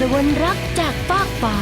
ลวนรักจากฟากฟ้า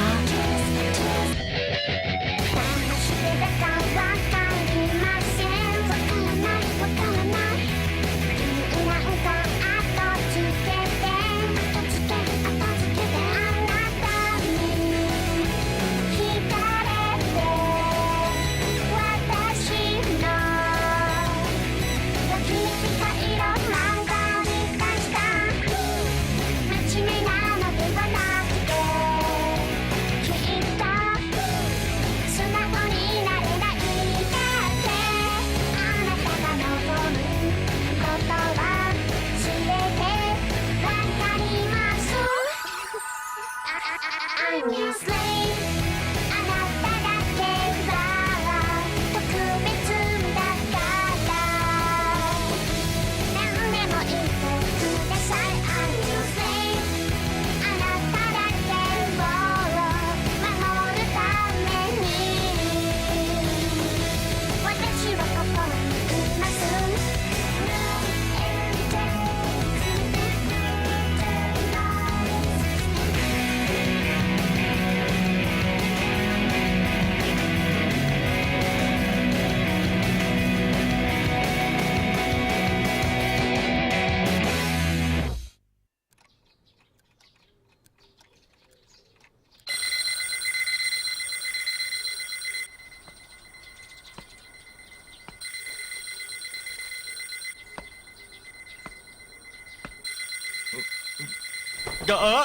เดี๋ยวเออ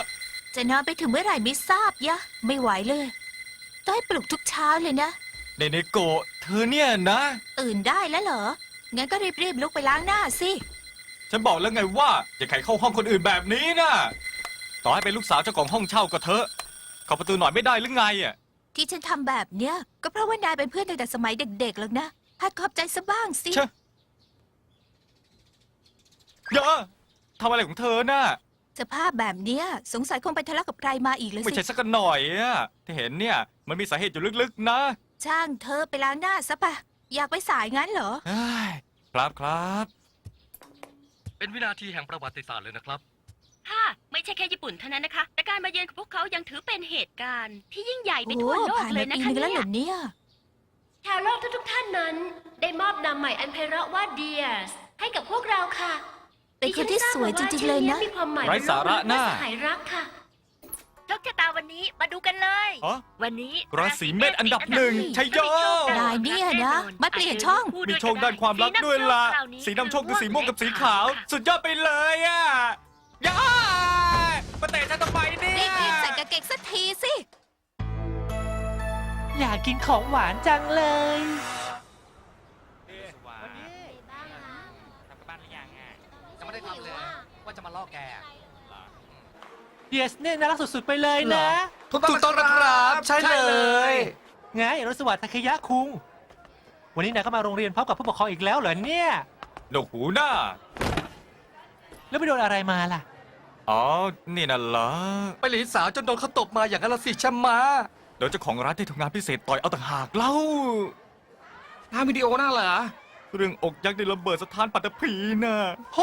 จะนอนไปถึงเมื่อไหร่ไม่ทราบยะ ไม่ไหวเลย ต้องให้ปลุกทุกเช้าเลยนะเนเนโกะเธอเนี่ยนะ ตื่นได้แล้วเหรอ งั้นก็รีบๆลุกไปล้างหน้าสิ ฉันบอกแล้วไงว่า อย่าใครเข้าห้องคนอื่นแบบนี้นะต่อให้เป็นลูกสาวเจ้าของห้องเช่าก็เถอะเข้าประตูหน่อยไม่ได้หรือไงอะที่ฉันทำแบบเนี้ย ก็เพราะว่านายเป็นเพื่อนตั้งแต่สมัยเด็กๆแล้วนะหัดขอบใจซะบ้างสิ เชอะเดี๋ยวเออทำอะไรของเธอน่ะ สภาพแบบเนี้ยสงสัยคงไปทะเลาะกับใครมาอีกเลยไม่สิ ใช่สักหน่อยอะที่เห็นเนี่ยมันมีสาเหตุอยู่ลึกๆนะช่างเธอไปล้างหน้าซะปะ อยากไปสายงั้นเหรอ เอ้ยครับครับเป็นวินาทีแห่งประวัติศาสตร์เลยนะครับ ค่ะ ไม่ใช่แค่ญี่ปุ่นเท่านั้นนะคะ แต่การมาเยือนของพวกเขายังถือเป็นเหตุการณ์ ที่ยิ่งใหญ่ไปโอ้ทั่วโลกผ่านเลมายนะปีคะนึงแล้วเหรเนี่ยอเนี่ย ชาวโลกทุกๆท่านนั้น ได้มอบนามใหม่อันไพเราะว่าเดียสให้กับพวกเราค่ะ เป็นคนที่สวยจริงๆเลยนะดิฉัทราบมาว่าชื่อมีความหมายไร้สาระน่ะว่าสหายรักค่ะโชคชะตาวันนี้มาดูกันเลย อ๋อ วันนี้ราศีเมษอันดับหนึ่งชัยโย นายเนี่ยนะมาเปลี่ยนช่อง มีโชคด้านความรักด้วยล่ะ สีนำโชคคือสีม่วงกับสีขาว สุดยอดไปเลยอะย่ามาเตะฉันทำไมเนี่ยรีบๆใส่กางเกงสักทีสิ อยากกินของหวานจังเลย จะไม่ได้ทำเลย ว่า จะมาล่อแกเดียสเนี่ยน่ารักสุดๆไปเลยนะ ถูกต้องนะครับใช่เลย ไงรสวัสดิ์ทาเคยะคุง วันนี้นายก็มาโรงเรียนพร้อมกับผู้ปกครองอีกแล้วเหรอเนี่ย หนวกหูหน้า แล้วไปโดนอะไรมาล่ะ อ๋อ นี่น่ะเหรอไปหลีสาวจนโดนเขาตบมาอย่างนั้นละสิใช่ไหมะโดยเจ้าของร้านที่ทำงานพิเศษต่อยเอาต่างหากเล่าทางวิดีโอน่าเหรอ เรื่องอกยักษ์ในระเบิดสถานปัตตภีน่ะโห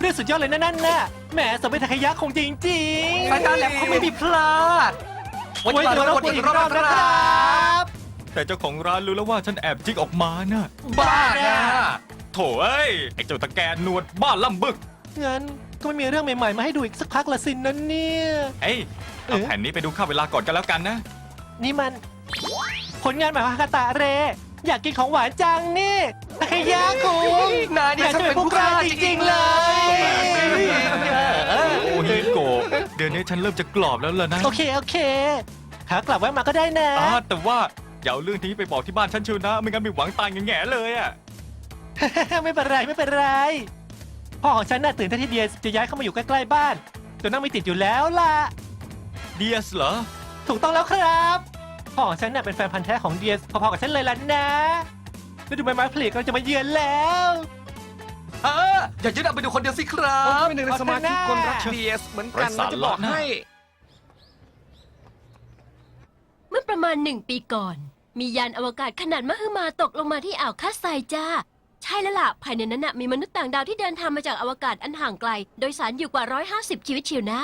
เรื่องสุดยอดเลยนะนั่นน่ะแหมสมเป็นทาเคยะคงจริงๆสายตาแหลมเขาไม่มีพลาดไว้ตัวเราคนอีกรอบนะครับแต่เจ้าของร้านรู้แล้วว่าฉันแอบจิกออกมาน่ะบ้านะโถเอ้ยไอ้เจ้าตะแกนหนวดบ้าล่ำบึกงั้นก็ไม่มีเรื่องใหม่ๆ มาให้ดูอีกสักพักละสินนะเนี่ย เอ้ยเอาเอ๊ะ แผ่นนี้ไปดูค่าเวลาก่อนกันแล้วกันนะ นี่มัน ผลงานใหม่ของฮากาตะเร อยากกินของหวานจังนี่ทาเคยะคุงนายนี่อยากช่างจะเป็เป็นนผู้ผู้กกล้าล้าจจริริงงๆๆเลเลยยโอ้ฮิโกะเดือนนี้ฉันเริ่มจะกรอบแล้วล่ะนะโอเค โอเคขากลับแวะมาก็ได้นะ อ่าแต่ว่าอย่าเอาเรื่องนี้ไปบอกที่บ้านฉันเชิญนะ ไม่งั้นมีหวังตายแง่ๆเลยอะ ไม่เป็นไรไม่เป็นไร พ่อของฉันน่ะตื่นเต้นที่เดียจะย้ายเข้ามาอยู่ใกล้ๆบ้านจนนั่งไม่ติดอยู่แล้วล่ะ เดียสเหรอ ถูกต้องแล้วครับ พ่อของฉันน่ะเป็นแฟนพันธ์แท้ของเดียพอๆกับฉันเลยล่ะนะแล้วดูใบไม้ผลิก็จะมาเยือนแล้วเอออย่ายึดเอาไปดูคนเดียวสิครับผมเป็นหนึ่งในสมาชิกคนรักเดียสเหมือนกันไร้สานะระจะบอกนะให้ เมื่อประมาณหนึ่งปีก่อน มียานอวกาศขนาดมหึมาตกลงมาที่อ่าวคาไซจ้า ใช่แล้วล่ะภายในนั้นน่ะมีมนุษย์ต่างดาวที่เดินทางมาจากอวกาศอันห่างไกล โดยสารอยู่กว่า 150 ชีวิตเชียวนะ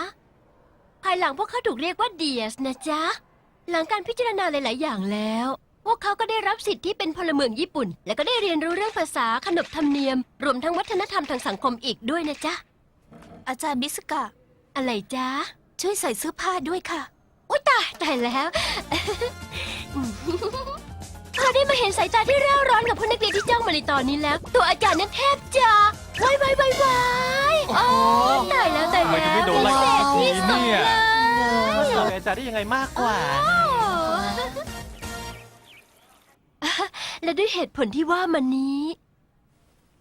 ภายายหลังพวกเขาถูกเรียกว่าเดียสนะจ๊ะ หลังการพิจารณาหลาย ๆ อย่างแล้ว พวกเขาก็ได้รับสิทธิเป็นพลเมืองญี่ปุ่น และก็ได้เรียนรู้เรื่องภาษาขนบธรรมเนียม รวมทั้งวัฒนธรรมทางสังคมอีกด้วยนะจ๊ะ อาจารย์มิสกะ อะไรจ๊ะ ช่วยใส่เสื้อผ้าด้วยค่ะ อุ้ยตายตายแล้วเขาได้มาเห็นสายตาที่เร่าร้อนกับพวกนักเรียนที่จ้องมาในตอนนี้แล้ว ตัวอาจารย์นั้นแทบจะวายวายวายวาย ได้ยังไงมากกว่า และด้วยเหตุผลที่ว่ามันนี้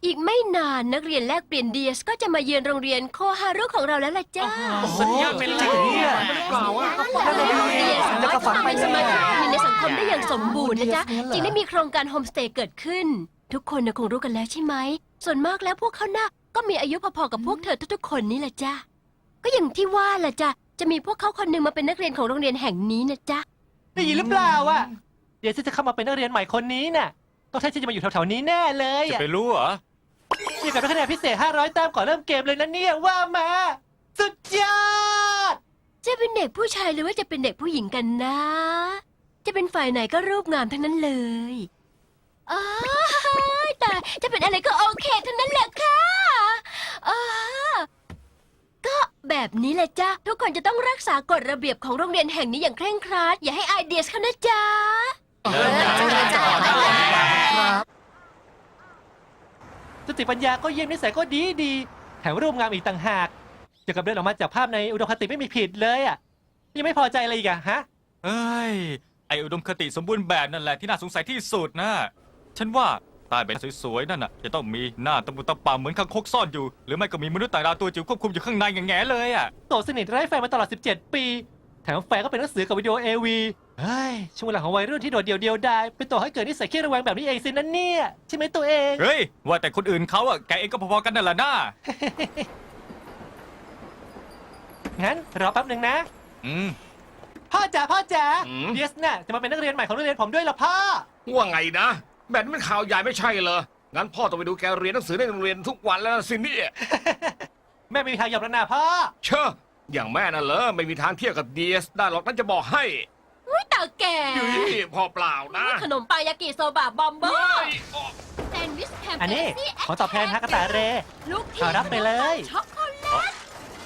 อีกไม่นานนักเรียนแลกเปลี่ยนเดียสก็จะมาเยือนโรงเรียนโคฮารุของเราแล้วล่ะจ้าสัญญาเป็นจริงเหรอเนี่ยเปล่าอะเดียสามารถเข้ามาเป็นสมาชิกอยู่ในสังคมได้อย่างสมบูรณ์นะจ๊ะจึงได้มีโครงการโฮมสเตย์เกิดขึ้น ทุกคนนะคงรู้กันแล้วใช่ไหม ส่วนมากแล้วพวกเขาน่ะก็มีอายุพอๆกับพวกเธอทุกๆคนนี่แหละจ้ะก็อย่างที่ว่าล่ะจ้ะ จะมีพวกเขาคนหนึ่งมาเป็นนักเรียนของโรงเรียนแห่งนี้นะจ๊ะ ได้ยินหรือเปล่าอะ เดี๋ยวฉันจะเข้ามาเป็นนักเรียนใหม่คนนี้น่ะ ต้องใช่ฉันจะมาอยู่แถวๆนี้แน่เลยจะอะไปรู้เหรอมีกับได้คะแนนพิเศษ 500แต้มก่อนเริ่มเกมเลยนะเนี่ยว่ามา สุดยอด จะเป็นเด็กผู้ชายหรือว่าจะเป็นเด็กผู้หญิงกันนะ จะเป็นฝ่ายไหนก็รูปงามทั้งนั้นเลยอ้ายแต่จะเป็นอะไรก็โอเคทั้งนั้นแหละค่ะอ้าก็ แบบนี้แหละจ้ะทุกคนจะต้องรักษากฎระเบียบของโรงเรียนแห่งนี้อย่างเคร่งครัด อย่าให้ไอเดียสเขานะจ๊ะเออจ้ะจ้ะจ้ะจ้ะสติปัญญาก็เยี่ยมนิสัยก็ดีดีแถมรูปงามอีกต่างหากเกี่ยวกับเดินออกมาจากภาพในอุดมคติไม่มีผิดเลยอะยังไม่พอใจอะไรอีกอะฮะ เอ้ย ไออุดมคติสมบูรณ์แบบนั่นแหละที่น่าสงสัยที่สุดนะ ฉันว่า ต้เป็นสวยๆนั่นน่ะจะต้องมีหน้าตะมุตะปาเหมือนคังคกซ่อนอยู่ หรือไม่ก็มีมนุษย์ต่างดาวตัวจิ๋วควบคุมอยู่ข้างในอย่างแง่เลยอะโตสนิทไร้แฟนมาตลอด 17 ปี แถมแฟนก็เป็นหนังสือกับวิดีโอเอวีเฮ้ยช่วงเวลาของวัยรุ่นที่โดดเดี่ยวเดียวดายเป็นตัวให้เกิดนิสัยขี้ระแวงแบบนี้เองสินั่นเนี่ยใช่ไหมตัวเองเฮ้ยว่าแต่คนอื่นเขาอะแกเองก็พอๆกันนั่นแหละนะงั้นรอแป๊บหนึ่งนะ อืมพ่อจ๋าพ่อจ๋าอืม เดียสน่ะจะมาเป็นนักเรียนใหม่ของโรงเรียนผมด้วยเหรอพ่อ ว่าไงนะ แบบนี้มันข่าวใหญ่ไม่ใช่เหรอ งั้นพ่อต้องไปดูแกเรียนหนังสือในโรงเรียนทุกวันแล้วนะสิเนี่ยแม่ไม่มีทางยอมแล้วนะพ่อ เชอะอย่างแม่น่ะเหรอไม่มีทางเทียบกับดีเอสได้หรอกนั่นจะบอกให้ตาแก่ยุ้ยพอเปล่านะขนมปังยากิโซบะบอมเบอเฮ้ร์ยโอ้แซนด์วิชแฮมอันนี้เบซี่ขอตอบแทนฮากาตะเรลูกขอรับไปเลยช็อกโกแลต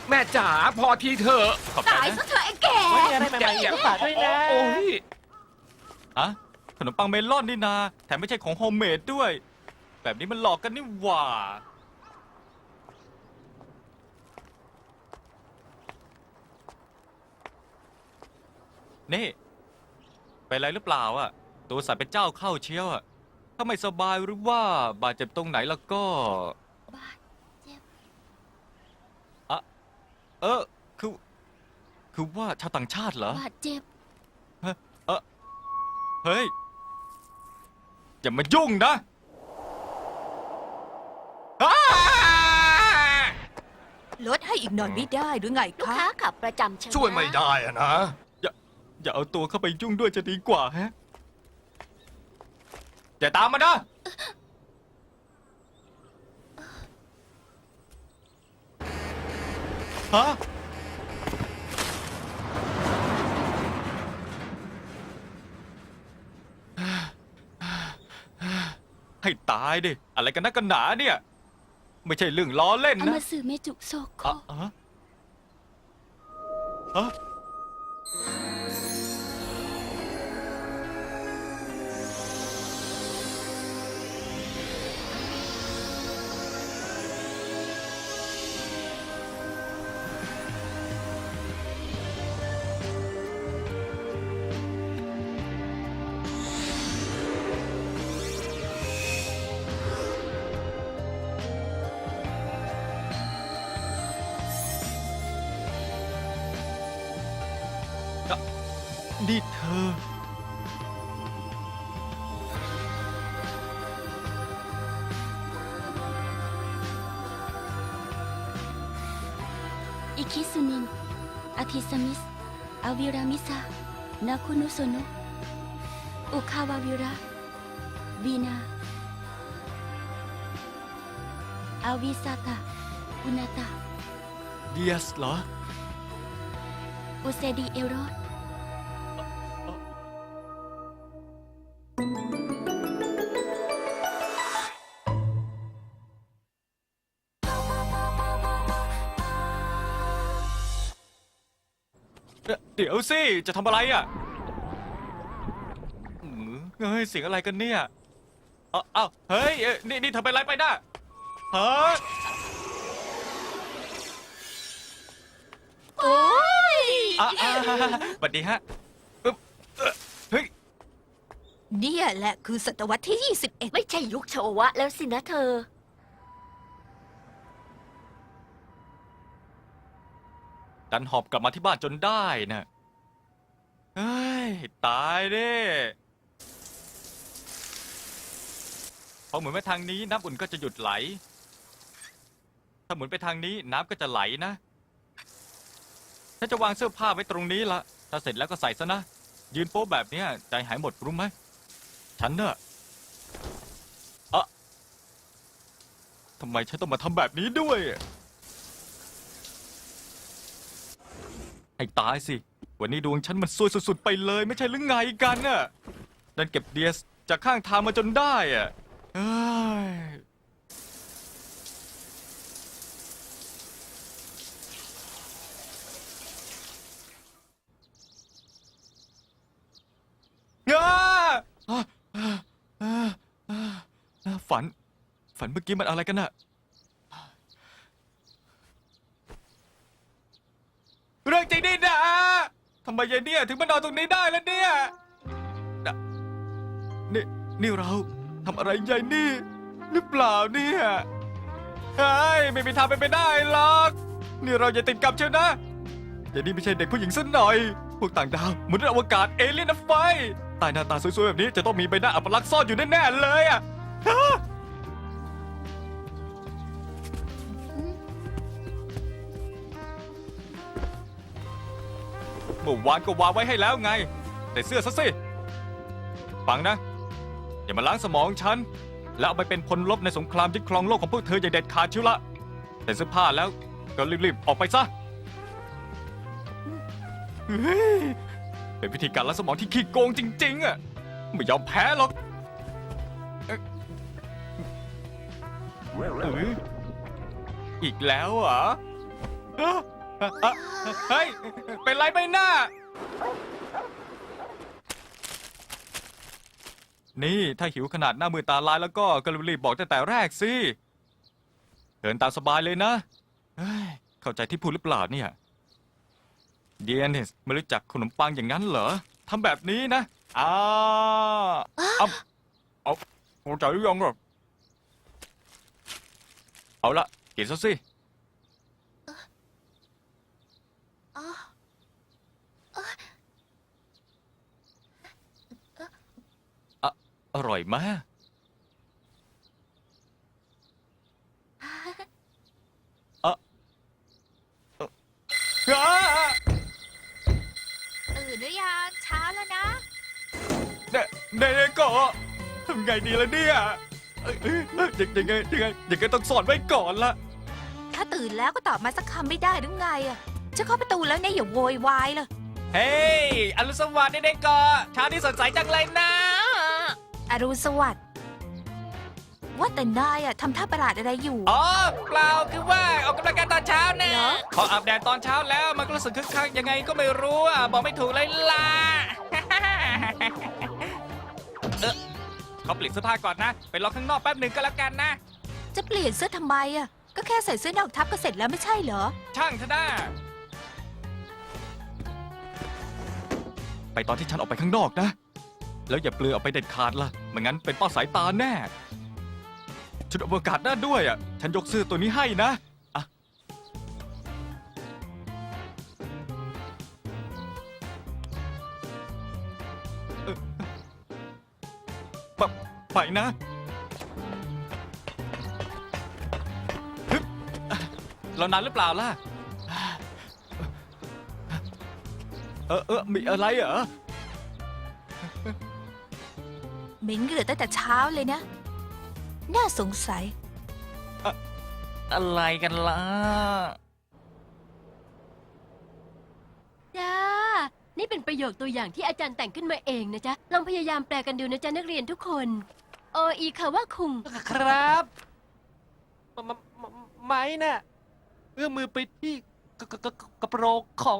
แม่จ๋าพอทีเถอะขอบใจตายนะซะเถอะไอ้แก่ไว้มีอะไรใหม่ๆอีกก็ฝากด้วยนะโอ้ยอะ ขนมปังเมลอนนี่นา แถมไม่ใช่ของโฮมเมดด้วย แบบนี้มันหลอกกันนี่หว่า นี่ เป็นอะไรหรือเปล่าอะ ตัวสัตว์เป็นเจ้าเข้าเชียวอะ ถ้าไม่สบายหรือว่าบาดเจ็บตรงไหนแล้วก็ บาดเจ็บอะเออ คือ คือว่าชาวต่างชาติเหรอ บาดเจ็บ เฮ้ย อย่ามายุ่งนะอ้าลดให้อีกหน่อยไม่ได้หรือไงลูกคะ ค้าขับประจำใช่ไหมช่วยไม่ได้อะนะ อย่าเอาตัวเข้าไปยุ่งด้วยจะดีกว่าฮะ อย่าตามมานะ ฮะ ให้ตายดิ อะไรกันนักกันหนาเนี่ย ไม่ใช่เรื่องล้อเล่นอานะ มาสื่อเมจุโซโค อะอะฮะ นี่เธอ อิคิสุนิน อาทิสมิส อาวิรามิซานาคุนุโซโนะอุคาวาวิระ วีนา อาวิซาตะอุนาตะเดียสเหรอ อุปูเซดีเอโรส เดี๋ยวสิ จะทำอะไรอะอืมเฮ้ยเสียงอะไรกันเนี่ย เอ้าเอ้าเฮ้ยเอ้ยนี่นี่เธอเป็นไรไปน่ะเฮ้ยโอ้ยอะอะสวัสดีฮะอึ๊บเอ่อเฮ้ย เนี่ยแหละคือศตวรรษที่ 21 ไม่ใช่ยุคโชวะแล้วสินะเธอ ดันหอบกลับมาที่บ้านจนได้นะ เฮ้ยตายด้พอหมุนไปทางนี้น้ำอุ่นก็จะหยุดไหล ถ้าหมุนไปทางนี้น้ำก็จะไหลนะฉันจะวางเสื้อผ้าไว้ตรงนี้ละถ้าเสร็จแล้วก็ใส่ซะนะ ยืนโป๊แบบเนี้ยใจหายหมดรู้ไหม ฉันเนอะเอะทำไมฉันต้องมาทำแบบนี้ด้วย ให้ตายสิ วันนี้ดวงฉันมันซวยสุดๆไปเลยไม่ใช่หรือไงกันน่ะดันเก็บเดียสจากข้างทางมาจนได้อะเอ้ยอ้าอ่าอ่าอ่าอ่าฝัน ฝันเมื่อกี้มันอะไรกันน่ะเรื่องจริงนี่นะ ทำไมยายเนี่ยถึงมานอนตรงนี้ได้ล้วเนี่ยน่ะนี่นี่เราทำอะไรยายนี่ หรือเปล่าเนี่ยเฮ้ยไม่มีทางเป็นไปได้หรอก นี่เราอย่าติดกับเชียวนะยายนี่ไม่ใช่เด็กผู้หญิงสักหน่อย พวกต่างดาวมนุษย์อวกาศเอเลี่ยนนะไฟใตายหน้าตาสวยๆแบบนี้จะต้องมีใบหน้าอัปลักษณ์ซ่อนอยู่แน่ๆเลยอะฮะ มื่อวานก็วางไว้ให้แล้วไง แต่เสื้อซะสิ ฟังนะ อย่ามาล้างสมองฉัน แล้วเอาไปเป็นพลลบในสงครามยึดครองโลกของพวกเธออย่าเด็ดขาดชิวละ แต่เสื้อผ้าแล้วก็รีบๆออกไปซะเฮ้ยเป็นพิธีการล้างสมองที่ขี้โกงจริงๆอะ ไม่ยอมแพ้หรอกเอออีกแล้วเหรอ ฮ้ย เป็นไรไปหน้า นี่ถ้าหิวขนาดหน้ามือตาลายแล้วก็ก็รีบบอกตั้งแต่แรกสิ เดินตามสบายเลยนะเฮ้ยเข้าใจที่พูดหรือเปล่าเนี่ย เดียนิสไม่รู้จักขนมปังอย่างนั้นเหรอทำแบบนี้นะอ้าเอาเอาเข้าใจหรือยังหรอเอาละกินซะสิ อร่อยมากเอะเอ่ออ้าตื่นหรือยังเช้าแล้วนะ เนเนเนโกะทำไงดีล่ะเนี่ยเอ้ยเอ้ยเอ้ยยังยังไงยังไงยังไงต้องสอนไว้ก่อนละถ้าตื่นแล้วก็ตอบมาสักคำไม่ได้หรือไงอะจะเข้าประตูแล้วเนี่ยอย่าโวยวายเลย เฮ้ยอรุณสวัสดิ์เนโกะเช้านี้สดใสจังเลยนะ อรุณสวัสดิ์ว่าแต่นายอะทำท่าประหลาดอะไรอยู่ อ๋อเปล่าคือว่าออกกำลังกายตอนเช้านะเหรอ พออาบแดดตอนเช้าแล้วมันก็รู้สึกคึกคักยังไงก็ไม่รู้อะบอกไม่ถูกเลยล่ะ เออเขาเปลี่ยนเสื้อผ้าก่อนนะ ไปรอข้างนอกแป๊บหนึ่งก็แล้วกันนะ จะเปลี่ยนเสื้อทำไมอะก็แค่ใส่เสื้อนอกทับก็เสร็จแล้วไม่ใช่เหรอ ช่างเถอะนะไปตอนที่ฉันออกไปข้างนอกนะ แล้วอย่าเปลือยออกไปเด็ดขาดล่ะไม่งั้นเป็นเป้าสายตาแน่ ชุดอวกาศน่าด้วยอะ ฉันยกเสื้อตัวนี้ให้นะอะเอ่อไปไปนะฮึบเรานานหรือเปล่าล่ะ เออเออมีอะไรเหรอ เหม็นเหงื่อตั้งแต่เช้าเลยนะ น่าสงสัย อะไรกันล่ะ จ้า นี่เป็นประโยคตัวอย่างที่อาจารย์แต่งขึ้นมาเองนะจ๊ะ ลองพยายามแปลกันดูนะจ๊ะนักเรียนทุกคน โออีคาว่าคุง ครับมมมไม้น่ะเอื้อมมือไปที่กกกกกระโปรงของ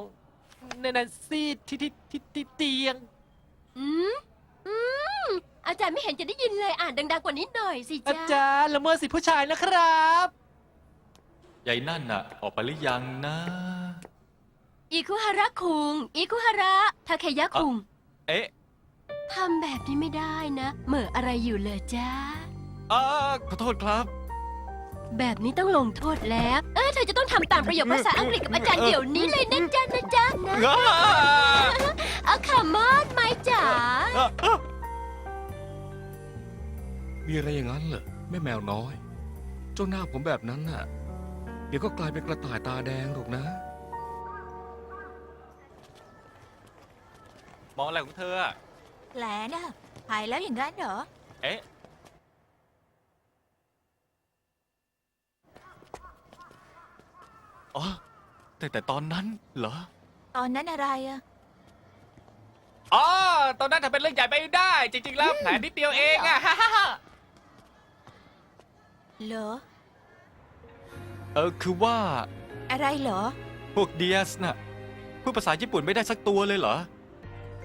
แนนซี่ที่ที่ที่ที่เตียง อืม อืม อาจารย์ไม่เห็นจะได้ยินเลยอ่านดัง ๆ กว่านี้หน่อยสิอาจ๊ะ จารย์ละเมิดสิทธิผู้ชายนะครับ ยายนั่นน่ะ ออกไปหรือยังนะ อีคุฮาระคุง อีคุฮาระทาเคยะคุง เอ๊ะทำแบบนี้ไม่ได้นะ เหม่ออะไรอยู่เลยจ้า อ่าขอโทษครับ แบบนี้ต้องลงโทษแล้ว เออเธอจะต้องทำตามประโยคภาษาอังกฤษกับอาจารย์เดี๋ยวนี้เลยนะจ๊ะนะจ๊ะนะอ้าเอาขามอนไมจ๋ามีอะไรอย่างนั้นเหรอแม่แมวน้อย เจ้าหน้าผมแบบนั้นน่ะ เดี๋ยวก็กลายเป็นกระต่ายตาแดงหรอกนะ มองอะไรของเธออะแผลน่ะหายแล้วอย่างนั้นเหรอ เอ๊ะ อ๋อ แต่แต่ตอนนั้นเหรอ ตอนนั้นอะไรอะอ๋อ ตอนนั้นทำเป็นเรื่องใหญ่ไปได้ จริง ๆ แล้วแผลนิดเดียวเองอะ เหรอ เออคือว่าอะไรเหรอ พวกเดียสน่ะพูดภาษาญี่ปุ่นไม่ได้สักตัวเลยเหรอ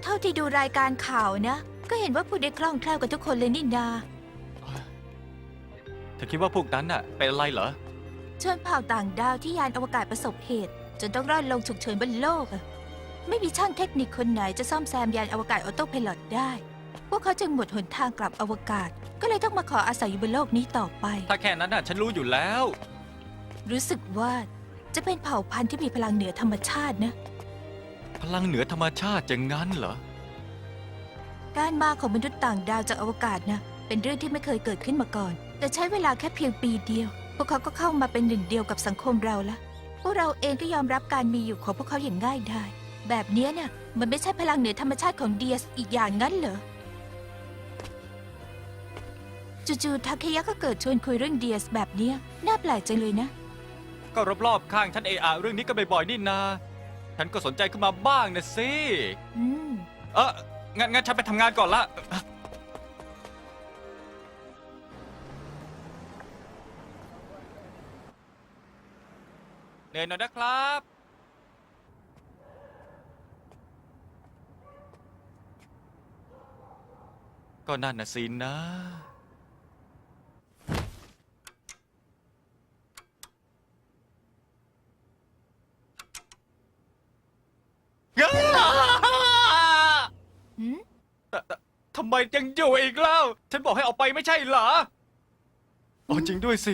เท่าที่ดูรายการข่าวนะ ก็เห็นว่าพูดได้คล่องแคล่วกับทุกคนเลยนี่นา เธอคิดว่าพวกนั้นน่ะเป็นอะไรเหรอ ชนเผ่าต่างดาวที่ยานอวกาศประสบเหตุ จนต้องรอดลงฉุกเฉินบนโลกอะไม่มีช่างเทคนิคคนไหนจะซ่อมแซมยานอวกาศออโต้พายโได้พ วกเขาจึงหมดหนทางกลับอวกาศ ก็เลยต้องมาขออาศัยอยู่บนโลกนี้ต่อไป ถ้าแค่นั้นน่ะฉันรู้อยู่แล้ว รู้สึกว่าจะเป็นเผ่าพันธุ์ที่มีพลังเหนือธรรมชาตินะ พลังเหนือธรรมชาติจะงั้นเหรอ การมาของมนุษย์ต่างดาวจากอวกาศนะเป็นเรื่องที่ไม่เคยเกิดขึ้นมาก่อน แต่ใช้เวลาแค่เพียงปีเดียว พวกเขาก็เข้ามาเป็นหนึ่งเดียวกับสังคมเราละพวกเราเองก็ยอมรับการมีอยู่ของพวกเขาอย่างง่ายดายแบบเนี้ยเนี่ยมันไม่ใช่พลังเหนือธรรมชาติของเดียสอีกอย่างงั้นเหรอ จู่ๆทาเคยะก็เกิดชวนคุยเรื่องเดียสแบบเนี้ยน่าแปลกจังเลยนะ ก็รอบๆข้างฉันเออะเรื่องนี้ก็บ่อยๆนี่นาฉันก็สนใจขึ้นมาบ้างนะสิอืม เอองั้นงั้นฉันไปทำงานก่อนละ เหนื่อยหน่อยนะครับ ก็นั่นน่ะสินะ หืมทำไมยังอยู่อีกแล้วฉันบอกให้ออกไปไม่ใช่เหรออ๋อจริงด้วยสิ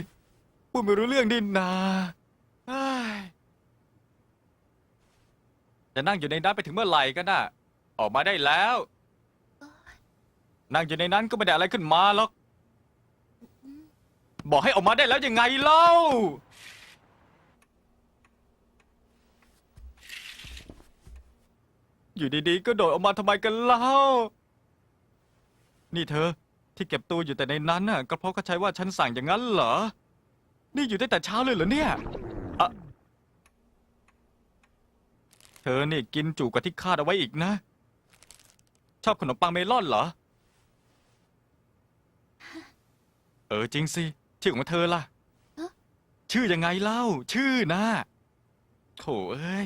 พูดไม่รู้เรื่องดินนาเฮ้ยจะนั่งอยู่ในนั้นไปถึงเมื่อไหร่กันน่ะ ออกมาได้แล้ว นั่งอยู่ในนั้นก็ไม่ได้อะไรขึ้นมาหรอก บอกให้ออกมาได้แล้วยังไงเล่า อยู่ดีๆ ก็โดดออกมาทำไมกันเล่า นี่เธอ ที่เก็บตัวอยู่แต่ในนั้นน่ะก็เพราะเขาใช้ว่าฉันสั่งอย่างนั้นเหรอ นี่อยู่ได้แต่เช้าเลยเหรอเนี่ยอะเธอนี่กินจุกว่าที่คาดเอาไว้อีกนะ ชอบขนมปังเมลอนเหรอ เออจริงสิ ชื่อของเธอล่ะเอ๊ะชื่อยังไงเล่า ชื่อนะโถเอ้ย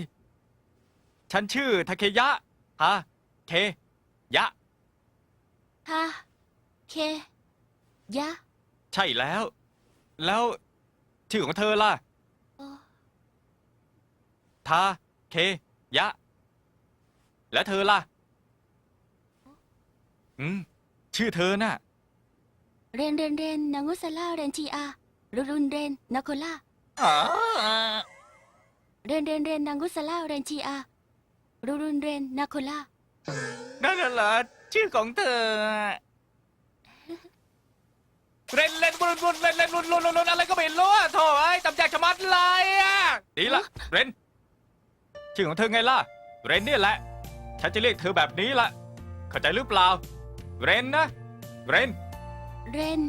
ฉันชื่อทาเคยะฮะเค ยะฮาเค ยะใช่แล้ว แล้ว ชื่อของเธอล่ะ โอ้ทา เค ยะ แล้วเธอล่ะ อืม ชื่อเธอน่ะ เรนเรนเรนนางุสลาเรนจีอารุรุนเรนนาโคล่า เรนเรนเรนนางุสลาเรนจีอา รุรุนเรนนาโคล่า นั่นน่ะเหรอชื่อของเธอเล่นเล่นบุนบุนเล่นเล่นลุนลุนลุนลุนอะไรก็ไม่รู้อะโถ่ไอ้ยจำจากชะมัดเลยอะดีละเรนชื่อของเธอไงล่ะ เรนเนี่ยแหละ ฉันจะเรียกเธอแบบนี้ละเข้าใจหรือเปล่า เรนนะ เรน เรน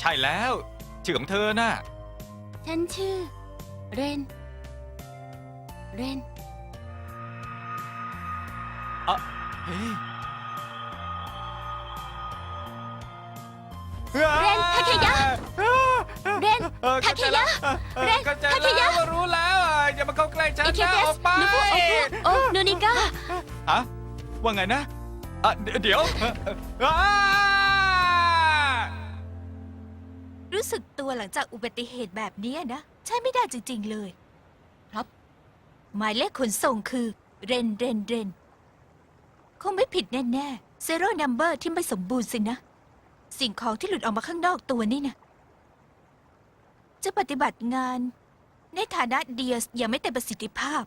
ใช่แล้ว ชื่อของเธอน่ะ ฉันชื่อ เรน เรน อะเฮ้ยเรนทาเคยะเรนออทาเคยะข้าใจแล้วเรนเข้าใจทาเคยะแล้วรู้แล้วอะอย่ามาเข้าใกล้ฉันอิเคนะเดอสอกไปนุบุโอคุโอโนนิกาฮะว่าไงนะอะเดี๋ยวเดี๋ยวอ่ารู้สึกตัวหลังจากอุบัติเหตุแบบเนี้ยนะ ใช่ไม่ได้จริง ๆ เลย ครับ หมายเลขขนส่งคือ เรนเรนเรน คงไม่ผิดแน่ๆเซโร่นัมเบอร์ที่ไม่สมบูรณ์สินะ สิ่งของที่หลุดออกมาข้างนอกตัวนี่นะจะปฏิบัติงาน ในฐานะเดียสยังไม่เต็มประสิทธิภาพ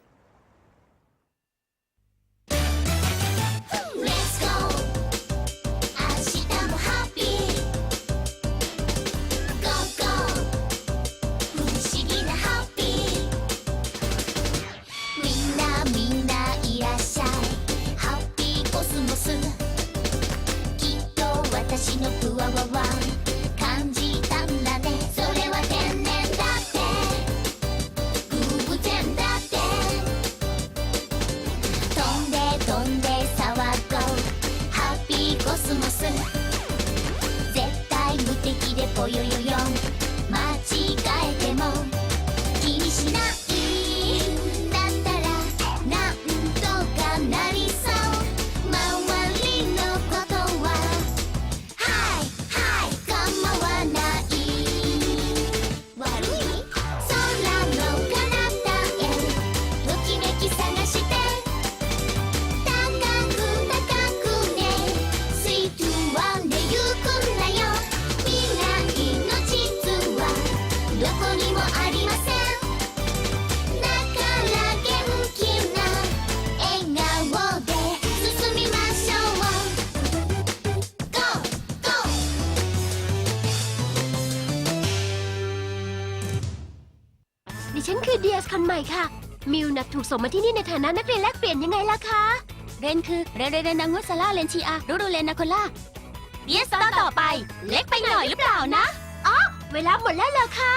วนับถูกส่งมาที่นี่ในฐานะนักเรียนแลกเปลี่ยนยังไงล่ะคะ เรนคือ เรเรเรนังุสลาเลนชีอารูรูเลนาโคล่าเดียสตอนต่อไป เล็กไปหน่อยหรือเปล่านะเวลาหมดแล้วเหรอคะ